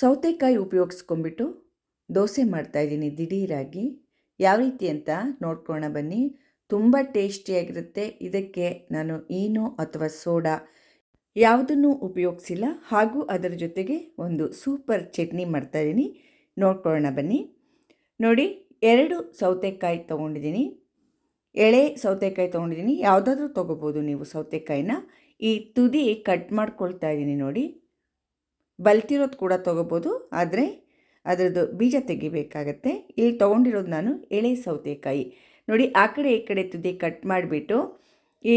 ಸೌತೆಕಾಯಿ ಉಪಯೋಗಿಸ್ಕೊಂಡ್ಬಿಟ್ಟು ದೋಸೆ ಮಾಡ್ತಾಯಿದ್ದೀನಿ ದಿಢೀರಾಗಿ. ಯಾವ ರೀತಿ ಅಂತ ನೋಡ್ಕೊಳ್ಳೋಣ ಬನ್ನಿ. ತುಂಬ ಟೇಸ್ಟಿಯಾಗಿರುತ್ತೆ ಇದಕ್ಕೆ ನಾನು ಈನೋ ಅಥವಾ ಸೋಡಾ ಯಾವುದನ್ನು ಉಪಯೋಗಿಸಿಲ್ಲ. ಹಾಗೂ ಅದರ ಜೊತೆಗೆ ಒಂದು ಸೂಪರ್ ಚಟ್ನಿ ಮಾಡ್ತಾಯಿದ್ದೀನಿ ನೋಡ್ಕೊಳ್ಳೋಣ ಬನ್ನಿ. ನೋಡಿ, ಎರಡು ಸೌತೆಕಾಯಿ ತೊಗೊಂಡಿದ್ದೀನಿ. ಎಳೆ ಸೌತೆಕಾಯಿ ತೊಗೊಂಡಿದ್ದೀನಿ. ಯಾವುದಾದ್ರೂ ತೊಗೋಬೋದು ನೀವು ಸೌತೆಕಾಯಿನ. ಈ ತುದಿ ಕಟ್ ಮಾಡ್ಕೊಳ್ತಾ ಇದ್ದೀನಿ ನೋಡಿ. ಬಲ್ತಿರೋದು ಕೂಡ ತೊಗೋಬೋದು. ಆದರೆ ಅದರದ್ದು ಬೀಜ ತೆಗಿಬೇಕಾಗತ್ತೆ. ಇಲ್ಲಿ ತೊಗೊಂಡಿರೋದು ನಾನು ಎಳೆ ಸೌತೆಕಾಯಿ. ನೋಡಿ, ಆ ಕಡೆ ಈ ಕಡೆ ತುದಿ ಕಟ್ ಮಾಡಿಬಿಟ್ಟು, ಈ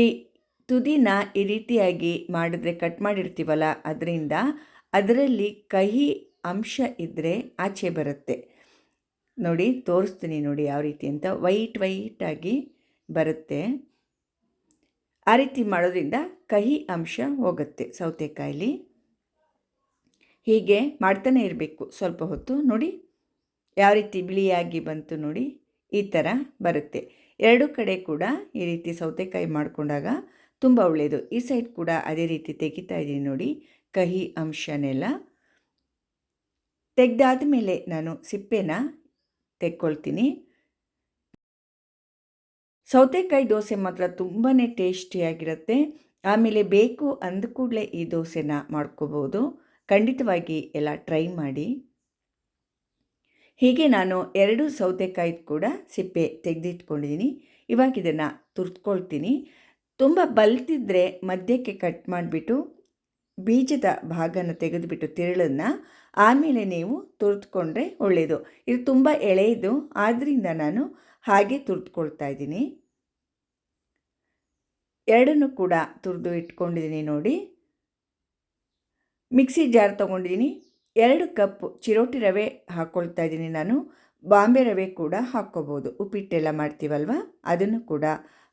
ತುದಿನ ಈ ರೀತಿಯಾಗಿ ಮಾಡಿದ್ರೆ ಕಟ್ ಮಾಡಿರ್ತೀವಲ್ಲ, ಅದರಿಂದ ಅದರಲ್ಲಿ ಕಹಿ ಅಂಶ ಇದ್ದರೆ ಆಚೆ ಬರುತ್ತೆ. ನೋಡಿ, ತೋರಿಸ್ತೀನಿ ನೋಡಿ ಯಾವ ರೀತಿ ಅಂತ. ವೈಟ್ ವೈಟಾಗಿ ಬರುತ್ತೆ. ಆ ರೀತಿ ಮಾಡೋದ್ರಿಂದ ಕಹಿ ಅಂಶ ಹೋಗುತ್ತೆ ಸೌತೆಕಾಯಲ್ಲಿ. ಹೀಗೆ ಮಾಡ್ತಾನೆ ಇರಬೇಕು. ಸ್ವಲ್ಪ ಹೊತ್ತು ನೋಡಿ, ಯಾವ ರೀತಿ ಬಿಳಿಯಾಗಿ ಬಂತು ನೋಡಿ, ಈ ಥರ ಬರುತ್ತೆ. ಎರಡು ಕಡೆ ಕೂಡ ಈ ರೀತಿ ಸೌತೆಕಾಯಿ ಮಾಡಿಕೊಂಡಾಗ ತುಂಬ ಒಳ್ಳೆಯದು. ಈ ಸೈಡ್ ಕೂಡ ಅದೇ ರೀತಿ ತೆಗಿತಾ ಇದ್ದೀನಿ ನೋಡಿ, ಕಹಿ ಅಂಶನೆಲ್ಲ. ತೆಗೆದಾದ ಮೇಲೆ ನಾನು ಸಿಪ್ಪೆನ ತೆಕ್ಕೊಳ್ತೀನಿ. ಸೌತೆಕಾಯಿ ದೋಸೆ ಮಾತ್ರ ತುಂಬಾ ಟೇಸ್ಟಿಯಾಗಿರುತ್ತೆ. ಆಮೇಲೆ ಬೇಕು ಅಂದ ಕೂಡಲೇ ಈ ದೋಸೆನ ಮಾಡ್ಕೋಬೋದು. ಖಂಡಿತವಾಗಿ ಎಲ್ಲ ಟ್ರೈ ಮಾಡಿ. ಹೀಗೆ ನಾನು ಎರಡು ಸೌತೆಕಾಯಿ ಕೂಡ ಸಿಪ್ಪೆ ತೆಗೆದಿಟ್ಕೊಂಡಿದ್ದೀನಿ ಇವಾಗ ಇದನ್ನು ತುರ್ತ್ಕೊಳ್ತೀನಿ ತುಂಬ ಬಲ್ತಿದ್ರೆ ಮಧ್ಯಕ್ಕೆ ಕಟ್ ಮಾಡಿಬಿಟ್ಟು ಬೀಜದ ಭಾಗನ ತೆಗೆದುಬಿಟ್ಟು ತಿರುಳನ್ನು ಆಮೇಲೆ ನೀವು ತುರ್ತ್ಕೊಂಡ್ರೆ ಒಳ್ಳೆಯದು ಇದು ತುಂಬ ಎಳೆಯದು ಆದ್ದರಿಂದ ನಾನು ಹಾಗೆ ತುರ್ತ್ಕೊಳ್ತಾ ಇದ್ದೀನಿ. ಎರಡನ್ನು ಕೂಡ ತುರಿದು ಇಟ್ಕೊಂಡಿದ್ದೀನಿ ನೋಡಿ. ಮಿಕ್ಸಿ ಜಾರ್ ತೊಗೊಂಡಿದ್ದೀನಿ ಎರಡು ಕಪ್ ಚಿರೋಟಿ ರವೆ ಹಾಕ್ಕೊಳ್ತಾ ಇದ್ದೀನಿ ನಾನು. ಬಾಂಬೆ ರವೆ ಕೂಡ ಹಾಕ್ಕೋಬೋದು. ಉಪ್ಪಿಟ್ಟೆಲ್ಲ ಮಾಡ್ತೀವಲ್ವ? ಅದನ್ನು ಕೂಡ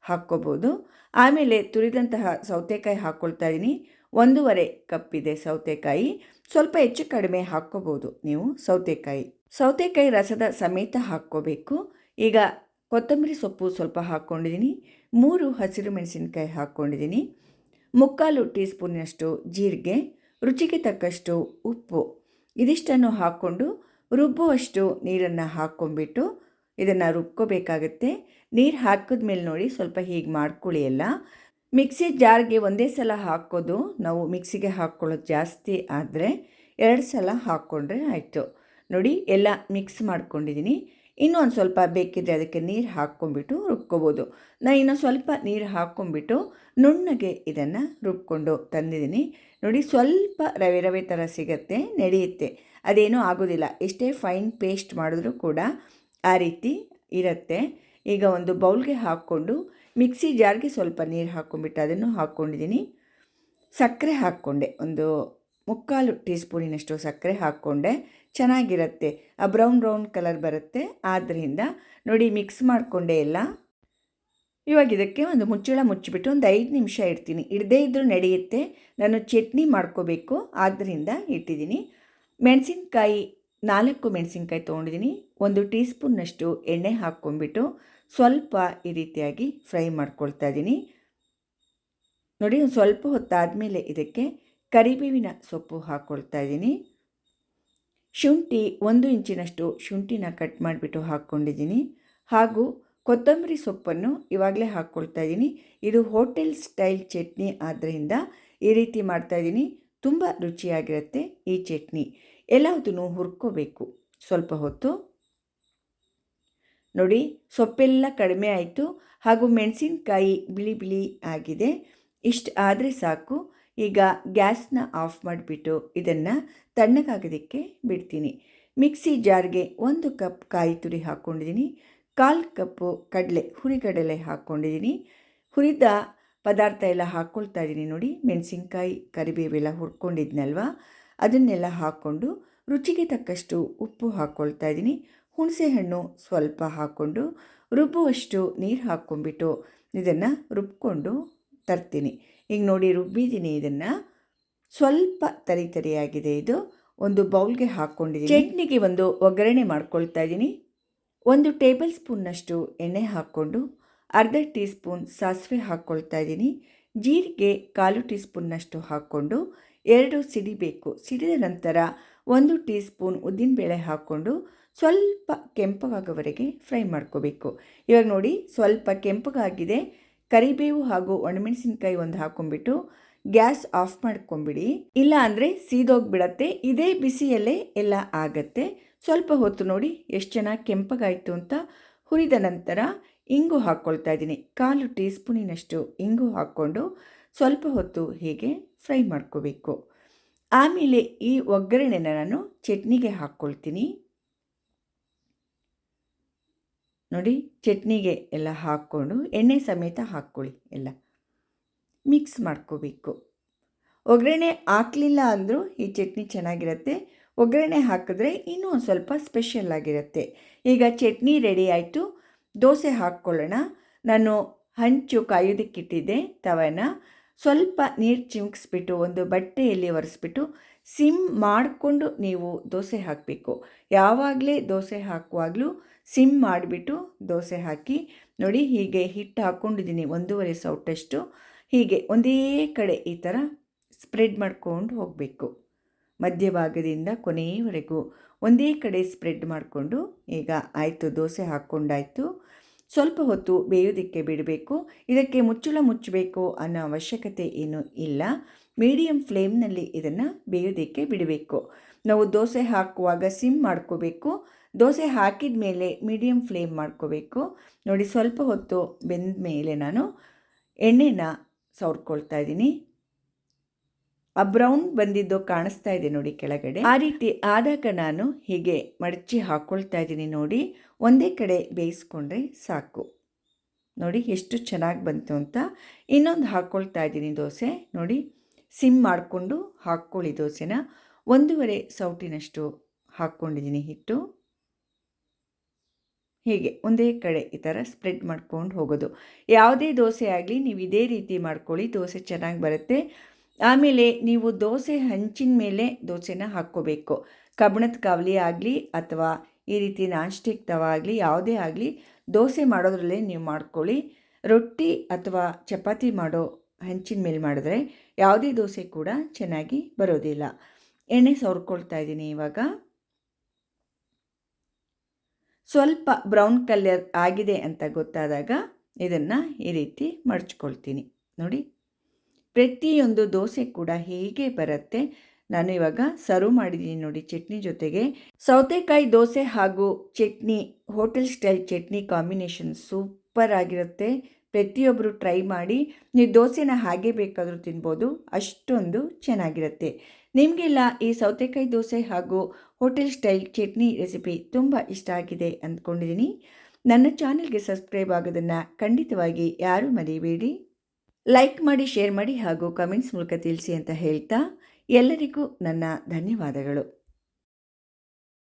ಹಾಕ್ಕೋಬೋದು. ಆಮೇಲೆ ತುರಿದಂತಹ ಸೌತೆಕಾಯಿ ಹಾಕ್ಕೊಳ್ತಾ ಇದ್ದೀನಿ. ಒಂದೂವರೆ ಕಪ್ ಇದೆ ಸೌತೆಕಾಯಿ. ಸ್ವಲ್ಪ ಹೆಚ್ಚು ಕಡಿಮೆ ಹಾಕ್ಕೋಬೋದು ನೀವು ಸೌತೆಕಾಯಿ. ಸೌತೆಕಾಯಿ ರಸದ ಸಮೇತ ಹಾಕ್ಕೋಬೇಕು. ಈಗ ಕೊತ್ತಂಬರಿ ಸೊಪ್ಪು ಸ್ವಲ್ಪ ಹಾಕ್ಕೊಂಡಿದ್ದೀನಿ ಮೂರು ಹಸಿರು ಮೆಣಸಿನಕಾಯಿ ಹಾಕ್ಕೊಂಡಿದ್ದೀನಿ ಮುಕ್ಕಾಲು ಟೀ ಸ್ಪೂನಷ್ಟು ಜೀರಿಗೆ. ರುಚಿಗೆ ತಕ್ಕಷ್ಟು ಉಪ್ಪು. ಇದಿಷ್ಟನ್ನು ಹಾಕ್ಕೊಂಡು ರುಬ್ಬುವಷ್ಟು ನೀರನ್ನು ಹಾಕ್ಕೊಂಡ್ಬಿಟ್ಟು ಇದನ್ನು ರುಬ್ಕೋಬೇಕಾಗತ್ತೆ. ನೀರು ಹಾಕಿದ್ಮೇಲೆ ನೋಡಿ ಸ್ವಲ್ಪ ಹೀಗೆ ಮಾಡ್ಕೊಳ್ಳಿ ಎಲ್ಲ. ಮಿಕ್ಸಿ ಜಾರ್ಗೆ ಒಂದೇ ಸಲ ಹಾಕೋದು, ನಾವು ಮಿಕ್ಸಿಗೆ ಹಾಕ್ಕೊಳ್ಳೋದು ಜಾಸ್ತಿ ಆದರೆ ಎರಡು ಸಲ ಹಾಕ್ಕೊಂಡ್ರೆ ಆಯಿತು. ನೋಡಿ, ಎಲ್ಲ ಮಿಕ್ಸ್ ಮಾಡ್ಕೊಂಡಿದ್ದೀನಿ ಇನ್ನೂ ಒಂದು ಸ್ವಲ್ಪ ಬೇಕಿದ್ದರೆ ಅದಕ್ಕೆ ನೀರು ಹಾಕ್ಕೊಂಬಿಟ್ಟು ರುಬ್ಕೋಬೋದು. ನಾನು ಇನ್ನೂ ಸ್ವಲ್ಪ ನೀರು ಹಾಕ್ಕೊಂಬಿಟ್ಟು ನುಣ್ಣಗೆ ಇದನ್ನು ರುಬ್ಕೊಂಡು ತಂದಿದ್ದೀನಿ ನೋಡಿ ಸ್ವಲ್ಪ ರವೆ ರವೆ ಥರ ಸಿಗುತ್ತೆ, ನಡೆಯುತ್ತೆ. ಅದೇನೂ ಆಗೋದಿಲ್ಲ. ಎಷ್ಟೇ ಫೈನ್ ಪೇಸ್ಟ್ ಮಾಡಿದ್ರೂ ಕೂಡ ಆ ರೀತಿ ಇರುತ್ತೆ. ಈಗ ಒಂದು ಬೌಲ್ಗೆ ಹಾಕ್ಕೊಂಡು ಮಿಕ್ಸಿ ಜಾರ್ಗೆ ಸ್ವಲ್ಪ ನೀರು ಹಾಕ್ಕೊಂಡ್ಬಿಟ್ಟು ಅದನ್ನು ಹಾಕ್ಕೊಂಡಿದ್ದೀನಿ ಸಕ್ಕರೆ ಹಾಕ್ಕೊಂಡೆ ಒಂದು ಮುಕ್ಕಾಲು ಟೀ ಸ್ಪೂನಿನಷ್ಟು ಸಕ್ಕರೆ ಹಾಕ್ಕೊಂಡೆ. ಚೆನ್ನಾಗಿರುತ್ತೆ. ಆ ಬ್ರೌನ್ ಬ್ರೌನ್ ಕಲರ್ ಬರುತ್ತೆ. ಆದ್ದರಿಂದ ನೋಡಿ ಮಿಕ್ಸ್ ಮಾಡಿಕೊಂಡೆ ಎಲ್ಲ. ಇವಾಗ ಇದಕ್ಕೆ ಒಂದು ಮುಚ್ಚಳ ಮುಚ್ಚಿಬಿಟ್ಟು ಒಂದು ಐದು ನಿಮಿಷ ಇಡ್ತೀನಿ. ಇಡದೇ ಇದ್ದರೂ ನಡೆಯುತ್ತೆ. ನಾನು ಚಟ್ನಿ ಮಾಡ್ಕೋಬೇಕು. ಆದ್ದರಿಂದ ಇಟ್ಟಿದ್ದೀನಿ. ಮೆಣಸಿನ್ಕಾಯಿ, ನಾಲ್ಕು ಮೆಣಸಿನ್ಕಾಯಿ ತೊಗೊಂಡಿದ್ದೀನಿ. ಒಂದು ಟೀ ಸ್ಪೂನ್ನಷ್ಟು ಎಣ್ಣೆ ಹಾಕ್ಕೊಂಡ್ಬಿಟ್ಟು ಸ್ವಲ್ಪ ಈ ರೀತಿಯಾಗಿ ಫ್ರೈ ಮಾಡ್ಕೊಳ್ತಾ ಇದ್ದೀನಿ. ನೋಡಿ, ಒಂದು ಸ್ವಲ್ಪ ಹೊತ್ತಾದಮೇಲೆ ಇದಕ್ಕೆ ಕರಿಬೇವಿನ ಸೊಪ್ಪು ಹಾಕ್ಕೊಳ್ತಾ ಇದ್ದೀನಿ. ಶುಂಠಿ ಒಂದು ಇಂಚಿನಷ್ಟು ಶುಂಠಿನ ಕಟ್ ಮಾಡಿಬಿಟ್ಟು ಹಾಕ್ಕೊಂಡಿದ್ದೀನಿ. ಹಾಗೂ ಕೊತ್ತಂಬರಿ ಸೊಪ್ಪನ್ನು ಇವಾಗಲೇ ಹಾಕ್ಕೊಳ್ತಾ ಇದ್ದೀನಿ. ಇದು ಹೋಟೆಲ್ ಸ್ಟೈಲ್ ಚಟ್ನಿ ಆದ್ದರಿಂದ ಈ ರೀತಿ ಮಾಡ್ತಾಯಿದ್ದೀನಿ ತುಂಬ ರುಚಿಯಾಗಿರುತ್ತೆ ಈ ಚಟ್ನಿ. ಎಲ್ಲದನ್ನು ಹುರ್ಕೋಬೇಕು ಸ್ವಲ್ಪ ಹೊತ್ತು. ನೋಡಿ, ಸೊಪ್ಪೆಲ್ಲ ಕಡಿಮೆ ಆಯಿತು ಹಾಗೂ ಮೆಣಸಿನಕಾಯಿ ಬಿಳಿ ಬಿಳಿ ಆಗಿದೆ. ಇಷ್ಟು ಆದರೆ ಸಾಕು. ಈಗ ಗ್ಯಾಸ್ನ ಆಫ್ ಮಾಡಿಬಿಟ್ಟು ಇದನ್ನು ತಣ್ಣಗಾಗೋದಕ್ಕೆ ಬಿಡ್ತೀನಿ. ಮಿಕ್ಸಿ ಜಾರ್ಗೆ ಒಂದು ಕಪ್ ಕಾಯಿ ತುರಿ ಹಾಕ್ಕೊಂಡಿದ್ದೀನಿ. ಕಾಲು ಕಪ್ಪು ಕಡಲೆ, ಹುರಿಗಡಲೆ ಹಾಕ್ಕೊಂಡಿದ್ದೀನಿ. ಹುರಿದ ಪದಾರ್ಥ ಎಲ್ಲ ಹಾಕ್ಕೊಳ್ತಾ ಇದ್ದೀನಿ ನೋಡಿ. ಮೆಣಸಿನ್ಕಾಯಿ, ಕರಿಬೇವೆಲ್ಲ ಹುರ್ಕೊಂಡಿದ್ನಲ್ವ? ಅದನ್ನೆಲ್ಲ ಹಾಕ್ಕೊಂಡು ರುಚಿಗೆ ತಕ್ಕಷ್ಟು ಉಪ್ಪು ಹಾಕ್ಕೊಳ್ತಾ ಇದ್ದೀನಿ. ಹುಣಸೆಹಣ್ಣು ಸ್ವಲ್ಪ ಹಾಕ್ಕೊಂಡು ರುಬ್ಬುವಷ್ಟು ನೀರು ಹಾಕ್ಕೊಂಡ್ಬಿಟ್ಟು ಇದನ್ನು ರುಬ್ಕೊಂಡು ತರ್ತೀನಿ. ಈಗ ನೋಡಿ ರುಬ್ಬಿದ್ದೀನಿ ಇದನ್ನು. ಸ್ವಲ್ಪ ತರಿ ತರಿಯಾಗಿದೆ ಇದು. ಒಂದು ಬೌಲ್ಗೆ ಹಾಕ್ಕೊಂಡಿದ್ದೀನಿ ಚಟ್ನಿಗೆ ಒಂದು ಒಗ್ಗರಣೆ ಮಾಡ್ಕೊಳ್ತಾ ಇದ್ದೀನಿ. ಒಂದು ಟೇಬಲ್ ಸ್ಪೂನ್ನಷ್ಟು ಎಣ್ಣೆ ಹಾಕ್ಕೊಂಡು ಅರ್ಧ ಟೀ ಸ್ಪೂನ್ ಸಾಸಿವೆ ಹಾಕ್ಕೊಳ್ತಾ ಇದ್ದೀನಿ. ಜೀರಿಗೆ ಕಾಲು ಟೀ ಸ್ಪೂನ್ನಷ್ಟು ಹಾಕ್ಕೊಂಡು ಎರಡು ಸಿಡಿಬೇಕು ಸಿಡಿದ ನಂತರ ಒಂದು ಟೀ ಸ್ಪೂನ್ ಉದ್ದಿನಬೇಳೆ ಹಾಕ್ಕೊಂಡು ಸ್ವಲ್ಪ ಕೆಂಪಗಾಗೋವರೆಗೆ ಫ್ರೈ ಮಾಡ್ಕೋಬೇಕು. ಇವಾಗ ನೋಡಿ ಸ್ವಲ್ಪ ಕೆಂಪಗಾಗಿದೆ. ಕರಿಬೇವು ಹಾಗೂ ಒಣಮೆಣಸಿನ್ಕಾಯಿ ಒಂದು ಹಾಕೊಂಡ್ಬಿಟ್ಟು ಗ್ಯಾಸ್ ಆಫ್ ಮಾಡ್ಕೊಂಬಿಡಿ ಇಲ್ಲ ಅಂದರೆ ಸೀದೋಗ್ಬಿಡತ್ತೆ. ಇದೇ ಬಿಸಿಯಲ್ಲೇ ಎಲ್ಲ ಆಗತ್ತೆ. ಸ್ವಲ್ಪ ಹೊತ್ತು ನೋಡಿ ಎಷ್ಟು ಚೆನ್ನಾಗಿ ಕೆಂಪಗಾಯಿತು ಅಂತ ಹುರಿದ ನಂತರ ಇಂಗು ಹಾಕ್ಕೊಳ್ತಾ ಇದ್ದೀನಿ. ಕಾಲು ಟೀ ಸ್ಪೂನಿನಷ್ಟು ಇಂಗು ಹಾಕ್ಕೊಂಡು ಸ್ವಲ್ಪ ಹೊತ್ತು ಹೀಗೆ ಫ್ರೈ ಮಾಡ್ಕೋಬೇಕು. ಆಮೇಲೆ ಈ ಒಗ್ಗರಣೆನ ನಾನು ಚಟ್ನಿಗೆ ಹಾಕ್ಕೊಳ್ತೀನಿ ನೋಡಿ, ಚಟ್ನಿಗೆ ಎಲ್ಲ ಹಾಕ್ಕೊಂಡು, ಎಣ್ಣೆ ಸಮೇತ ಹಾಕ್ಕೊಳ್ಳಿ ಎಲ್ಲ. ಮಿಕ್ಸ್ ಮಾಡ್ಕೋಬೇಕು. ಒಗ್ಗರಣೆ ಹಾಕಲಿಲ್ಲ ಅಂದರೂ ಈ ಚಟ್ನಿ ಚೆನ್ನಾಗಿರುತ್ತೆ. ಒಗ್ಗರಣೆ ಹಾಕಿದ್ರೆ ಇನ್ನೂ ಒಂದು ಸ್ವಲ್ಪ ಸ್ಪೆಷಲ್ ಆಗಿರುತ್ತೆ. ಈಗ ಚಟ್ನಿ ರೆಡಿ ಆಯಿತು. ದೋಸೆ ಹಾಕ್ಕೊಳ್ಳೋಣ. ನಾನು ಹಂಚು ಕಾಯೋದಕ್ಕಿಟ್ಟಿದ್ದೆ ತವನ. ಸ್ವಲ್ಪ ನೀರು ಚಿಮುಕ್ಸ್ಬಿಟ್ಟು, ಒಂದು ಬಟ್ಟೆಯಲ್ಲಿ ಒರೆಸ್ಬಿಟ್ಟು, ಸಿಮ್ ಮಾಡಿಕೊಂಡು ನೀವು ದೋಸೆ ಹಾಕಬೇಕು. ಯಾವಾಗಲೇ ದೋಸೆ ಹಾಕುವಾಗಲೂ ಸಿಮ್ ಮಾಡಿಬಿಟ್ಟು ದೋಸೆ ಹಾಕಿ, ನೋಡಿ ಹೀಗೆ ಹಿಟ್ಟು ಹಾಕ್ಕೊಂಡಿದ್ದೀನಿ ಒಂದೂವರೆ ಸೌಟಷ್ಟು. ಹೀಗೆ ಒಂದೇ ಕಡೆ ಈ ಥರ ಸ್ಪ್ರೆಡ್ ಮಾಡ್ಕೊಂಡು ಹೋಗಬೇಕು. ಮಧ್ಯಭಾಗದಿಂದ ಕೊನೆಯವರೆಗೂ ಒಂದೇ ಕಡೆ ಸ್ಪ್ರೆಡ್ ಮಾಡಿಕೊಂಡು, ಈಗ ಆಯಿತು ದೋಸೆ ಹಾಕ್ಕೊಂಡಾಯಿತು. ಸ್ವಲ್ಪ ಹೊತ್ತು ಬೇಯೋದಕ್ಕೆ ಬಿಡಬೇಕು. ಇದಕ್ಕೆ ಮುಚ್ಚಳ ಮುಚ್ಚಬೇಕು ಅನ್ನೋ ಅವಶ್ಯಕತೆ ಏನೂ ಇಲ್ಲ. ಮೀಡಿಯಂ ಫ್ಲೇಮ್ನಲ್ಲಿ ಇದನ್ನು ಬೇಯೋದಕ್ಕೆ ಬಿಡಬೇಕು. ನಾವು ದೋಸೆ ಹಾಕುವಾಗ ಸಿಮ್ ಮಾಡ್ಕೋಬೇಕು. ದೋಸೆ ಹಾಕಿದ ಮೇಲೆ ಮೀಡಿಯಮ್ ಫ್ಲೇಮ್ ಮಾಡ್ಕೋಬೇಕು. ನೋಡಿ ಸ್ವಲ್ಪ ಹೊತ್ತು ಬೆಂದ ಮೇಲೆ ನಾನು ಎಣ್ಣೆನ ಸವರ್ಕೊಳ್ತಾ ಇದ್ದೀನಿ. ಆ ಬ್ರೌನ್ ಬಂದಿದ್ದು ಕಾಣಿಸ್ತಾ ಇದೆ ನೋಡಿ ಕೆಳಗಡೆ. ಆ ರೀತಿ ಆದಾಗ ನಾನು ಹೀಗೆ ಮಡಚಿ ಹಾಕ್ಕೊಳ್ತಾ ಇದ್ದೀನಿ ನೋಡಿ. ಒಂದೇ ಕಡೆ ಬೇಯಿಸ್ಕೊಂಡ್ರೆ ಸಾಕು. ನೋಡಿ ಎಷ್ಟು ಚೆನ್ನಾಗಿ ಬಂತು ಅಂತ. ಇನ್ನೊಂದು ಹಾಕ್ಕೊಳ್ತಾ ಇದ್ದೀನಿ ದೋಸೆ. ನೋಡಿ ಸಿಮ್ ಮಾಡಿಕೊಂಡು ಹಾಕ್ಕೊಳ್ಳಿ ದೋಸೆನ. ಒಂದೂವರೆ ಸೌಟಿನಷ್ಟು ಹಾಕ್ಕೊಂಡಿದ್ದೀನಿ ಹಿಟ್ಟು. ಹೀಗೆ ಒಂದೇ ಕಡೆ ಈ ಥರ ಸ್ಪ್ರೆಡ್ ಮಾಡ್ಕೊಂಡು ಹೋಗೋದು. ಯಾವುದೇ ದೋಸೆ ಆಗಲಿ ನೀವು ಇದೇ ರೀತಿ ಮಾಡ್ಕೊಳ್ಳಿ, ದೋಸೆ ಚೆನ್ನಾಗಿ ಬರುತ್ತೆ. ಆಮೇಲೆ ನೀವು ದೋಸೆ ಹಂಚಿನ ಮೇಲೆ ದೋಸೆನ ಹಾಕ್ಕೋಬೇಕು. ಕಬ್ಬಣದ ಕಾವಲಿ ಆಗಲಿ ಅಥವಾ ಈ ರೀತಿ ನಾನ್ ಸ್ಟಿಕ್ ತವ ಆಗಲಿ, ಯಾವುದೇ ಆಗಲಿ ದೋಸೆ ಮಾಡೋದ್ರಲ್ಲೇ ನೀವು ಮಾಡ್ಕೊಳ್ಳಿ. ರೊಟ್ಟಿ ಅಥವಾ ಚಪಾತಿ ಮಾಡೋ ಹಂಚಿನ ಮೇಲೆ ಮಾಡಿದ್ರೆ ಯಾವುದೇ ದೋಸೆ ಕೂಡ ಚೆನ್ನಾಗಿ ಬರೋದಿಲ್ಲ. ಎಣ್ಣೆ ಸವರ್ಕೊಳ್ತಾ ಇದ್ದೀನಿ ಇವಾಗ. ಸ್ವಲ್ಪ ಬ್ರೌನ್ ಕಲರ್ ಆಗಿದೆ ಅಂತ ಗೊತ್ತಾದಾಗ ಇದನ್ನು ಈ ರೀತಿ ಮಡಚ್ಕೊಳ್ತೀನಿ. ನೋಡಿ, ಪ್ರತಿಯೊಂದು ದೋಸೆ ಕೂಡ ಹೇಗೆ ಬರುತ್ತೆ. ನಾನು ಇವಾಗ ಸರ್ವ್ ಮಾಡಿದ್ದೀನಿ ನೋಡಿ ಚಟ್ನಿ ಜೊತೆಗೆ. ಸೌತೆಕಾಯಿ ದೋಸೆ ಹಾಗೂ chutney, hotel style chutney combination super ಆಗಿರುತ್ತೆ. ಪ್ರತಿಯೊಬ್ಬರು ಟ್ರೈ ಮಾಡಿ, ನೀವು ದೋಸೆನ ಹಾಗೆ ಬೇಕಾದರೂ ತಿನ್ಬೋದು, ಅಷ್ಟೊಂದು ಚೆನ್ನಾಗಿರುತ್ತೆ. ನಿಮಗೆಲ್ಲ ಈ ಸೌತೆಕಾಯಿ ದೋಸೆ ಹಾಗೂ ಹೋಟೆಲ್ ಸ್ಟೈಲ್ ಚಟ್ನಿ ರೆಸಿಪಿ ತುಂಬ ಇಷ್ಟ ಆಗಿದೆ ಅಂದ್ಕೊಂಡಿದ್ದೀನಿ. ನನ್ನ ಚಾನೆಲ್ಗೆ ಸಬ್ಸ್ಕ್ರೈಬ್ ಆಗೋದನ್ನು ಖಂಡಿತವಾಗಿ ಯಾರೂ ಮರೆಯಬೇಡಿ ಲೈಕ್ ಮಾಡಿ, ಶೇರ್ ಮಾಡಿ ಹಾಗೂ ಕಮೆಂಟ್ಸ್ ಮೂಲಕ ತಿಳಿಸಿ ಅಂತ ಹೇಳ್ತಾ ಎಲ್ಲರಿಗೂ ನನ್ನ ಧನ್ಯವಾದಗಳು.